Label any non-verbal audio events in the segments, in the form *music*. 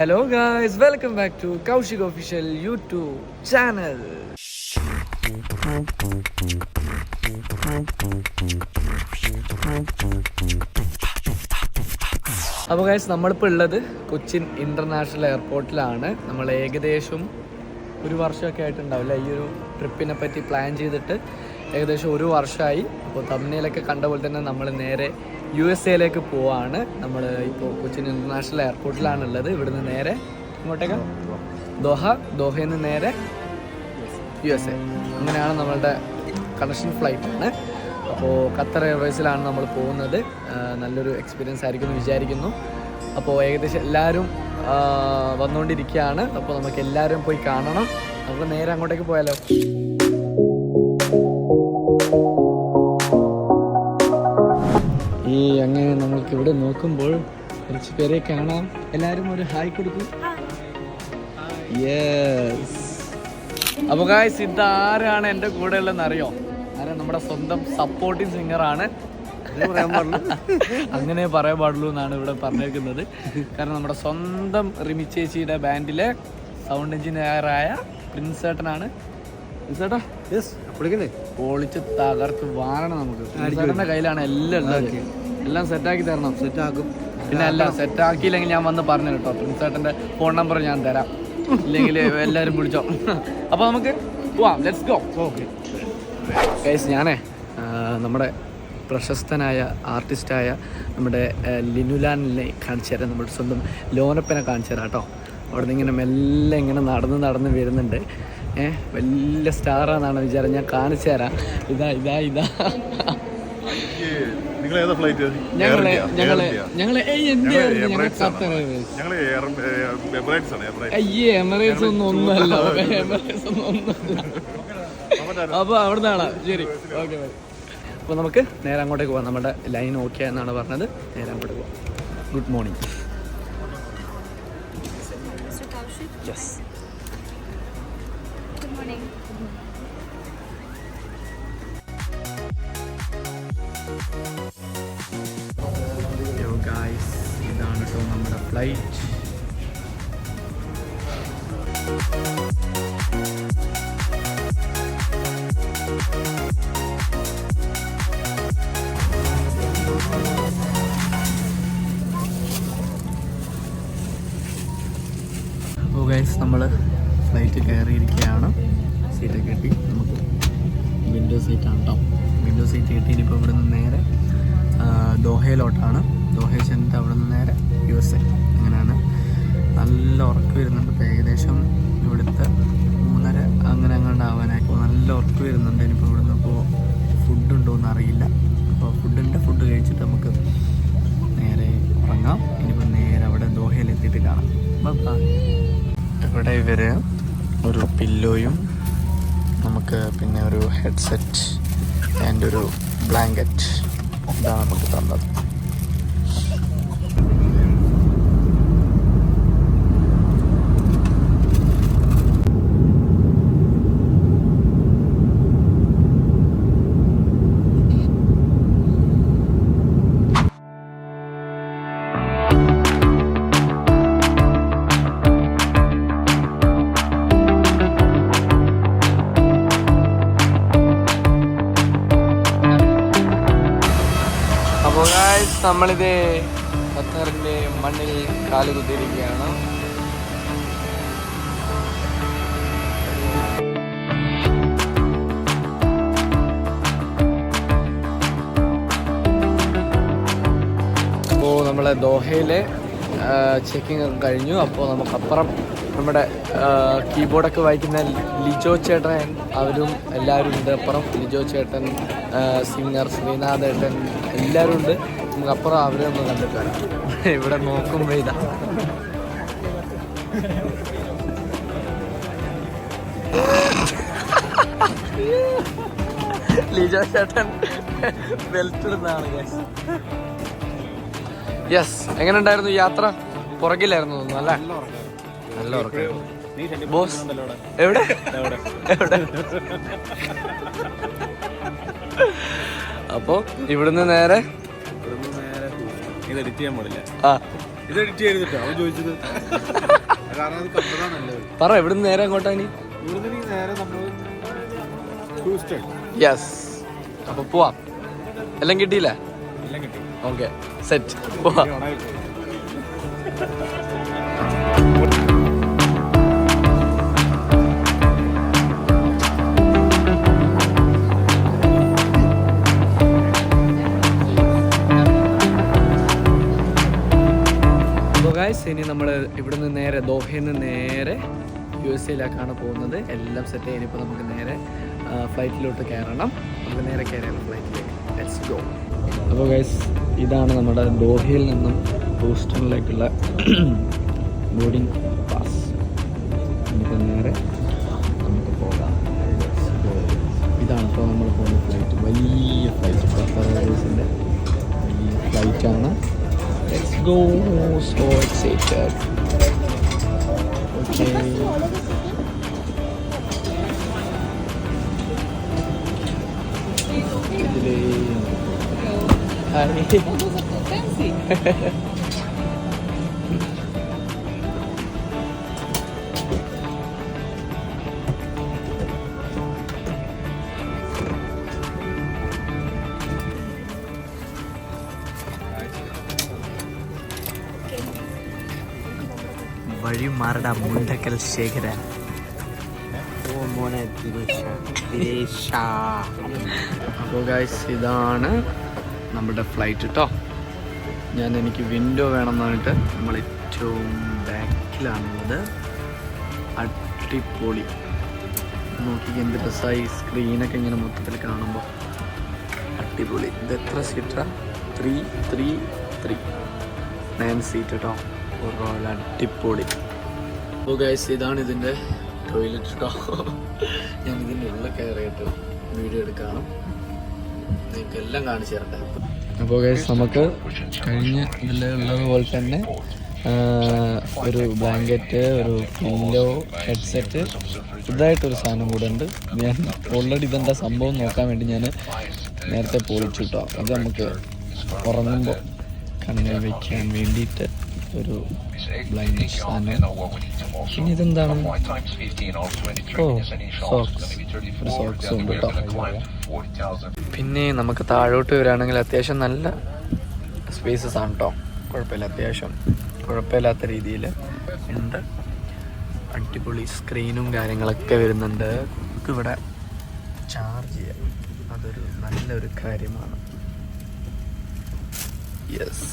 Hello guys welcome back to Kaushik official YouTube channel അപ്പോൾ guys നമ്മളിപ്പോൾ ഉള്ളത് Cochin international എയർപോർട്ടിലാണ് നമ്മൾ ഏകദേശം ഒരു വർഷമൊക്കെ ആയിട്ടുണ്ടാവില്ല. ഈ ഒരു ട്രിപ്പിനെ പറ്റി പ്ലാൻ ചെയ്തിട്ട് ഏകദേശം ഒരു വർഷമായി. അപ്പോൾ തമിഴ്നയിലൊക്കെ കണ്ട പോലെ തന്നെ നമ്മൾ നേരെ യു എസ് എയിലേക്ക് പോവാണ്. നമ്മൾ ഇപ്പോൾ കൊച്ചിൻ ഇന്റർനാഷണൽ എയർപോർട്ടിലാണ് ഉള്ളത് ഇവിടുന്ന് നേരെ ഇങ്ങോട്ടേക്ക്? ദോഹ. ദോഹയിൽ നിന്ന് നേരെ യു എസ് എ. അങ്ങനെയാണ് നമ്മളുടെ കണക്ഷൻ ഫ്ലൈറ്റ് ആണ് അപ്പോൾ ഖത്തർ എയർവേസിലാണ് നമ്മൾ പോകുന്നത്. നല്ലൊരു എക്സ്പീരിയൻസ് ആയിരിക്കും എന്ന് വിചാരിക്കുന്നു. അപ്പോൾ ഏകദേശം എല്ലാവരും വന്നുകൊണ്ടിരിക്കുകയാണ് അപ്പോൾ നമുക്ക് എല്ലാവരും പോയി കാണണം. നമുക്ക് നേരെ അങ്ങോട്ടേക്ക് പോയാലോ? അങ്ങനെ നമ്മൾക്ക് ഇവിടെ നോക്കുമ്പോൾ കുറച്ച് പേരെ കാണാം. എല്ലാവരും ഒരു ഹായ് കൊടുക്കും. യെസ് അപ്പൊ ഗായ്സ് ഇതാരാണ് എന്റെ കൂടെ ഉള്ളതെന്ന് അറിയോ? ആരാ നമ്മുടെ സ്വന്തം സപ്പോർട്ടിങ് സിംഗർ ആണ്. *laughs* അങ്ങനെ പറയാൻ പാടുള്ളൂ എന്നാണ് ഇവിടെ പറഞ്ഞേക്കുന്നത്. കാരണം നമ്മുടെ സ്വന്തം റിമി ചേച്ചിയുടെ ബാൻഡിലെ സൗണ്ട് എഞ്ചിനീയറായ പ്രിൻസ് ഏട്ടനാണ്. പ്രിൻസേട്ടാ പൊളിച്ച് തകർത്ത് വാരണം നമുക്ക്. കയ്യിലാണ് എല്ലാം ഉള്ളത്. എല്ലാം സെറ്റാക്കി തരണം. സെറ്റാക്കും. പിന്നെ എല്ലാം സെറ്റ് ആക്കിയില്ലെങ്കിൽ ഞാൻ വന്ന് പറഞ്ഞു കേട്ടോ. പ്രിൻസ് ഏട്ടന്റെ ഫോൺ നമ്പർ ഞാൻ തരാം. ഇല്ലെങ്കിൽ എല്ലാവരും വിളിച്ചോ അപ്പോൾ നമുക്ക് പോവാം. ലെറ്റ്സ് ഗോ ഓക്കെ ഗൈസ് ഞാനേ നമ്മുടെ പ്രശസ്തനായ ആർട്ടിസ്റ്റായ നമ്മുടെ ലിനുലാനിനെ ലിനുലാലിനെ കാണിച്ചു തരാം. നമ്മുടെ സ്വന്തം ലോനപ്പനെ കാണിച്ചു തരാം കേട്ടോ. അവിടെ നിന്ന് ഇങ്ങനെ മെല്ലെ ഇങ്ങനെ നടന്ന് നടന്ന് വരുന്നുണ്ട്. ഏഹ് വലിയ സ്റ്റാറാണെന്നാണ് വിചാരം. ഞാൻ കാണിച്ചു തരാം. ഇതാ ഇതാ ഇതാ. നിങ്ങൾ ഏതാ ഫ്ലൈറ്റ് ഞങ്ങളെ ഞങ്ങളെ ഞങ്ങളെ ഏയ് എന്ത് ഞങ്ങൾ ഖത്തർ ഞങ്ങൾ എമിറേറ്റ്സ് ആണ്. എമിറേറ്റ്സ് അയ്യേ എമിറേറ്റ്സ് *laughs* ഒന്നും ഒന്നുമല്ല. എമിറേറ്റ്സ് ഒന്നും ഒന്നുമല്ല. അപ്പൊ അവിടെ നിന്നാണ് ശരി. ഓക്കെ അപ്പൊ നമുക്ക് നേരെ അങ്ങോട്ടേക്ക് പോവാം. നമ്മുടെ ലൈൻ ഓക്കെ എന്നാണ് പറഞ്ഞത്. നേരെ അങ്ങോട്ടേക്ക് പോവാം. ഗുഡ് മോർണിംഗ് യെസ് അപ്പോൾ ഗൈസ് നമ്മൾ ഫ്ലൈറ്റ് കയറിയിരിക്കുകയാണ്. സീറ്റൊക്കെ കിട്ടി. നമുക്ക് വിൻഡോ സീറ്റാണ് കേട്ടോ വിൻഡോ സീറ്റ് കിട്ടി ഇനിയിപ്പോൾ ഇവിടെ നിന്ന് നേരെ ദോഹയിലോട്ടാണ്. ദോഹയിൽ ചെന്നിട്ട് അവിടെ നിന്ന് നേരെ യു എസ് എ അങ്ങനെയാണ്. നല്ല ഉറക്ക് വരുന്നുണ്ട്. ഇപ്പോൾ ഏകദേശം ഇവിടുത്തെ മൂന്നര അങ്ങനെ അങ്ങോട്ട് ആവാനായിപ്പോൾ നല്ല ഉറക്ക് വരുന്നുണ്ട്. ഇനിയിപ്പോൾ ഇവിടുന്ന് ഇപ്പോൾ ഫുഡ് ഉണ്ടോ എന്ന് അറിയില്ല. അപ്പോൾ ഫുഡിന്റെ ഫുഡ് കഴിച്ചിട്ട് നമുക്ക് നേരെ ഉറങ്ങാം. ഇനിയിപ്പോൾ നേരെ അവിടെ ദോഹയിൽ എത്തിയിട്ട് കാണാം. ഇവിടെ ഇവർ ഒരു പില്ലോയും നമുക്ക് പിന്നെ ഒരു ഹെഡ്സെറ്റ് ആൻഡ് ഒരു ബ്ലാങ്കറ്റ് ഇതാണ് നമുക്ക് തന്നത്. അപ്പോൾ നമ്മളിത് ഖത്തറിന്റെ മണ്ണിൽ കാൽ കുത്തിയിരിക്കുകയാണ്. അപ്പോൾ നമ്മളെ ദോഹയിലെ ചെക്കിംഗ് ഒക്കെ കഴിഞ്ഞു. അപ്പോൾ നമുക്കപ്പുറം നമ്മുടെ കീബോർഡൊക്കെ വായിക്കുന്ന ലിജോ ചേട്ടൻ അവരും എല്ലാവരും ഉണ്ട്. അപ്പുറം ലിജോ ചേട്ടൻ സിംഗർ ശ്രീനാഥ് ഏട്ടൻ എല്ലാവരും ഉണ്ട്. നമുക്ക് അപ്പുറം അവരെ ഒന്ന് കണ്ടിട്ട് വരാം. ഇവിടെ നോക്കുമ്പോൾ ഇതാ. ലിജോ ചേട്ടൻ ബെൽറ്റ് ഇടുന്നതാണ് യെസ് എങ്ങനെ ഉണ്ടായിരുന്നു യാത്ര? പുറകിലായിരുന്നു തോന്നുന്നു അല്ലേ? നല്ല ഉറക്കം. ബോസ്? എവിടെ? എവിടെ? അപ്പോ ഇവിടുന്ന് നേരെ? ഇത് എഡിറ്റ് ചെയ്യാൻ പാടില്ല. ആ. ഇത് എഡിറ്റ് ചെയ്തിട്ടോ? അവൻ ചോദിച്ചത്. പറ ഇവിടുന്ന് നേരെ അങ്ങോട്ടാ ഇനി? യെസ് അപ്പൊ പോവാം. എല്ലാം കിട്ടിയില്ലേ? എല്ലാം കിട്ടി. ഓക്കെ. സെറ്റ്. ഇനി നമ്മൾ ഇവിടെ നിന്ന് നേരെ ദോഹയിൽ നിന്ന് നേരെ യു എസ് എയിലേക്കാണ് പോകുന്നത്. എല്ലാം സെറ്റ് ചെയ്യുമ്പോൾ നമുക്ക് നേരെ ഫ്ലൈറ്റിലോട്ട് കയറണം നമുക്ക് നേരെ കയറിയാണ് ഫ്ലൈറ്റിലേക്ക് ലെറ്റ്സ് ഗോ അപ്പോൾ ഗൈസ് ഇതാണ് നമ്മുടെ ദോഹയിൽ നിന്നും ഹൂസ്റ്റണിലേക്കുള്ള ബോർഡിംഗ് പാസ് നമുക്ക് നേരെ നമുക്ക് പോകാം. ഇതാണ് ഇപ്പോൾ നമ്മൾ പോകുന്ന ഫ്ലൈറ്റ് വലിയ ഫ്ലൈറ്റ് എയർവേസിന്റെ വലിയ ഫ്ലൈറ്റാണ് let's go so excited okay hi വഴി മാറട മുണ്ടക്കൽ ശേഖര ഓ മോനെ അപ്പോൾ ഗായ്സ് ഇതാണ് നമ്മുടെ ഫ്ലൈറ്റ് കേട്ടോ ഞാൻ എനിക്ക് വിൻഡോ വേണമെന്ന് പറഞ്ഞിട്ട് നമ്മൾ ഏറ്റവും ബാക്കിലാണുള്ളത് അടിപൊളി. നോക്കി എന്ത് രസമായി സ്ക്രീനൊക്കെ ഇങ്ങനെ മൊത്തത്തിൽ കാണുമ്പോൾ അടിപൊളി. ഇത് എത്ര സീറ്റാ three three three nine seat കേട്ടോ ഒരു അടിപൊളി. ഓ ഗൈസ് ഇതാണ് ഇതിന്റെ ടോയ്ലറ്റ് കേട്ടോ ഞാൻ ഇതിന്റെ ഉള്ളിൽ കയറിയിട്ട് വീഡിയോ എടുക്കാണ്. അപ്പോൾ നമുക്ക് കഴിഞ്ഞ ഇതിലുള്ളത് പോലെ തന്നെ ഒരു ബ്ലാങ്കറ്റ് ഒരു പില്ലോ ഹെഡ്സെറ്റ് ഇതായിട്ടൊരു സാധനം കൂടെ ഉണ്ട്. ഞാൻ ഓൾറെഡി ഇതെന്താ സംഭവം നോക്കാൻ വേണ്ടി ഞാൻ നേരത്തെ പോയിച്ചു കേട്ടോ അത് നമുക്ക് ഉറങ്ങുമ്പോൾ കണ്ണിൽ വയ്ക്കാൻ വേണ്ടിയിട്ട് ഒരു ബ്ലൈൻഡ് സാധനം പിന്നെ ഇതെന്താണ്? പിന്നെ നമുക്ക് താഴോട്ട് വരികയാണെങ്കിൽ അത്യാവശ്യം നല്ല സ്പേസസ് ആണ് കേട്ടോ കുഴപ്പമില്ല അത്യാവശ്യം കുഴപ്പമില്ലാത്ത രീതിയിൽ ഉണ്ട്. അടിപൊളി സ്ക്രീനും കാര്യങ്ങളൊക്കെ വരുന്നുണ്ട്. നമുക്ക് ഇവിടെ ചാർജ് ചെയ്യാം. അതൊരു നല്ലൊരു കാര്യമാണ്. യെസ്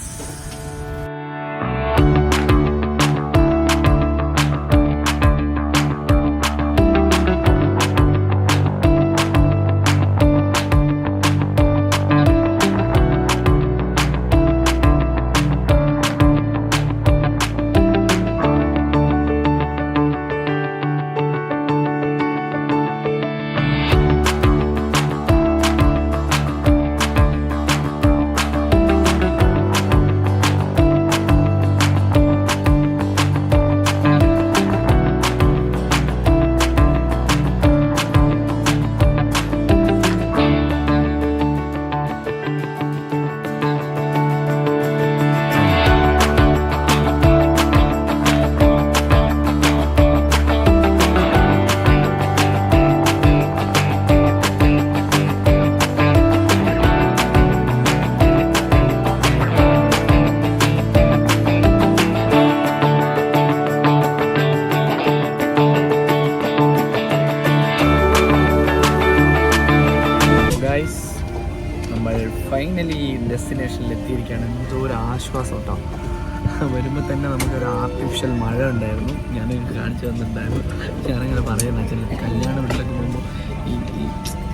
ഉണ്ടായിരുന്നു. ഞാൻ കാണിച്ചു തന്നിട്ടുണ്ടായിരുന്നു. ഞാനങ്ങനെ പറയുന്ന അച്ഛൻ കല്യാണ വീട്ടിലൊക്കെ പോകുമ്പോൾ ഈ ഈ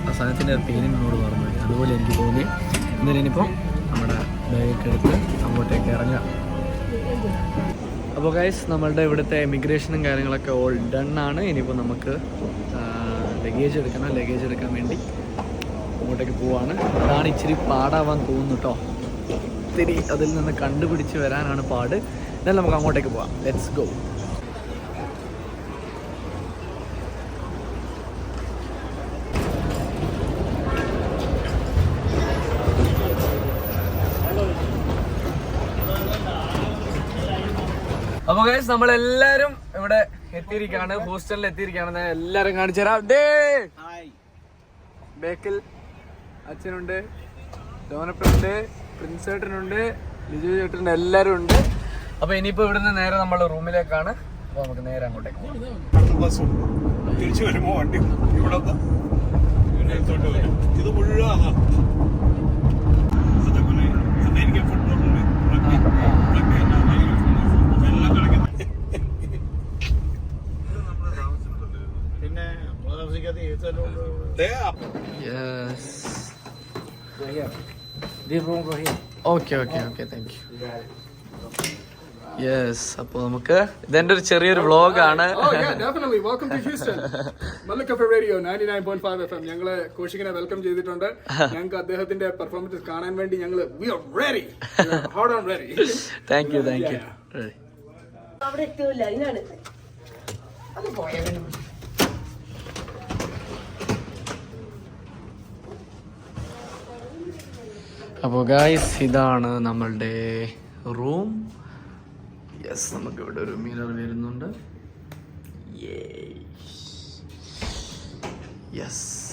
ആ സാധനത്തിന്റെ എന്നോട് പറഞ്ഞു. അതുപോലെ എനിക്ക് തോന്നി. എന്നാലും ഇനിയിപ്പോൾ നമ്മുടെ ബാഗൊക്കെ എടുത്ത് അങ്ങോട്ടേക്ക് ഇറങ്ങാം. അപ്പോൾ ഗൈസ് നമ്മളുടെ ഇവിടുത്തെ എമിഗ്രേഷനും കാര്യങ്ങളൊക്കെ ഓൾ ഡൺ ആണ്. ഇനിയിപ്പോൾ നമുക്ക് ലഗേജ് എടുക്കണം. ലഗേജ് എടുക്കാൻ വേണ്ടി അങ്ങോട്ടേക്ക് പോവാണ്. അതാണ് ഇച്ചിരി പാടാവാൻ തോന്നുന്നു കേട്ടോ ഒത്തിരി അതിൽ നിന്ന് കണ്ടുപിടിച്ച് വരാനാണ് പാട്. എന്നാൽ നമുക്ക് അങ്ങോട്ടേക്ക് പോവാം. ലെറ്റ്സ് ഗോ അപ്പൊ ഗൈസ് നമ്മളെല്ലാരും ഇവിടെ എത്തിയിരിക്കാണ് ഹോസ്റ്റലിൽ എത്തിയിരിക്കാണ് എല്ലാരും കാണിച്ചു തരാം. ബേക്കിൽ അച്ഛനുണ്ട് ലോനപ്പനുണ്ട് പ്രിൻസ് ചേട്ടനുണ്ട് ലിജു ചേട്ടനുണ്ട് എല്ലാരും ഉണ്ട്. അപ്പൊ ഇനിയിപ്പോ ഇവിടുന്ന് നേരെ നമ്മൾ റൂമിലേക്കാണ്. അപ്പൊ നമുക്ക് നേരെ അങ്ങോട്ടേക്ക് തിരിച്ചു വരുമ്പോ വണ്ടി? ഇവിടെ okay okay okay thank you yes അപ്പൊ നമുക്ക് ഇതെന്റെ ഒരു ചെറിയൊരു വ്ളോഗാണ് ആണ്. *laughs* ഞങ്ങൾ കോശിക്കിനെ വെൽക്കം ചെയ്തിട്ടുണ്ട്. *laughs* ഞങ്ങൾക്ക് അദ്ദേഹത്തിന്റെ പെർഫോമൻസ് കാണാൻ വേണ്ടി ഞങ്ങൾ താങ്ക് യു താങ്ക് യു അവിടെ എത്തൂല അതിനാണ് അപ്പോൾ ഗായ്സ് ഇതാണ് നമ്മളുടെ റൂം യെസ് നമുക്ക് ഇവിടെ ഒരു മിറർ വരുന്നുണ്ട്. യെസ്